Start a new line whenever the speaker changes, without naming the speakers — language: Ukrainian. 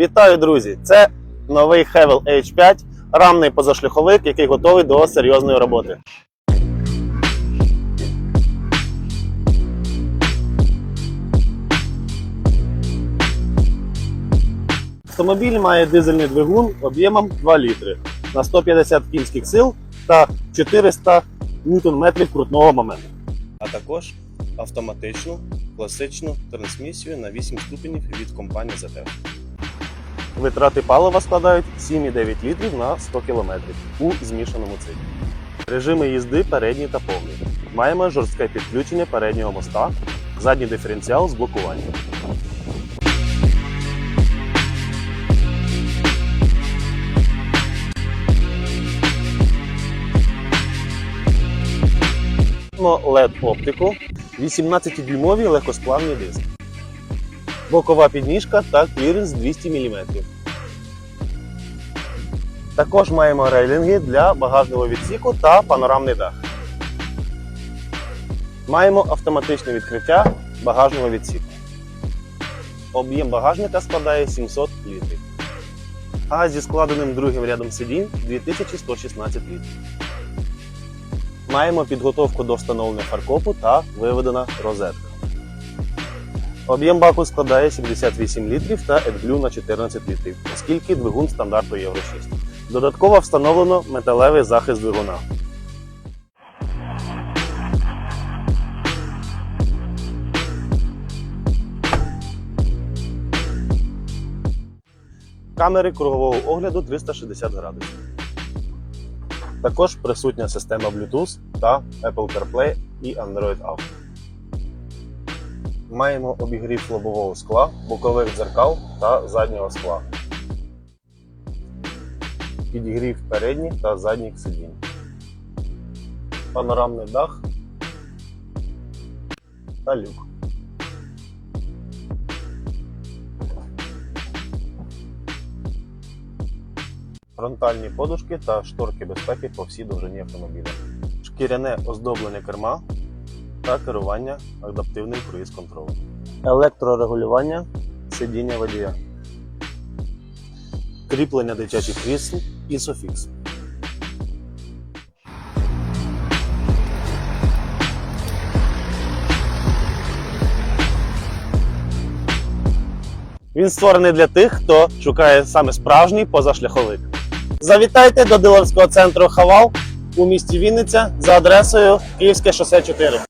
Вітаю, друзі! Це новий Hevel H5, рамний позашляховик, який готовий до серйозної роботи. Автомобіль має дизельний двигун об'ємом 2 літри на 150 кінських сил та 400 ньютон-метрів крутного моменту.
а також автоматичну класичну трансмісію на 8 ступенів від компанії ZF.
Витрати палива складають 7,9 літрів на 100 км у змішаному циклі. Режими їзди передній та повний. Маємо жорстке підключення переднього моста, задній диференціал з блокуванням. LED оптику, 18-дюймові легкосплавні диски бокова підніжка та кліренс 200 мм. Також маємо рейлінги для багажного відсіку та панорамний дах. Маємо автоматичне відкриття багажного відсіку. Об'єм багажника складає 700 літрів. А зі складеним другим рядом сидінь 2116 літрів. Маємо підготовку до встановлення фаркопу та виведена розетка. Об'єм баку складає 78 літрів та AdBlue на 14 літрів, оскільки двигун стандарту Євро 6. Додатково встановлено металевий захист двигуна. Камери кругового огляду 360 градусів. Також присутня система Bluetooth та Apple CarPlay і Android Auto. Маємо обігрів лобового скла, бокових дзеркал та заднього скла. Підігрів передніх та задніх сидінь. Панорамний дах та люк. Фронтальні подушки та шторки безпеки по всій довжині автомобіля. Шкіряне оздоблення керма та керування адаптивним круїз-контролем. Електрорегулювання сидіння водія. Кріплення дитячих крісл і софікс. Він створений для тих, хто шукає саме справжній позашляховик. Завітайте до дилерського центру Хавал у місті Вінниця за адресою Київське шосе 4.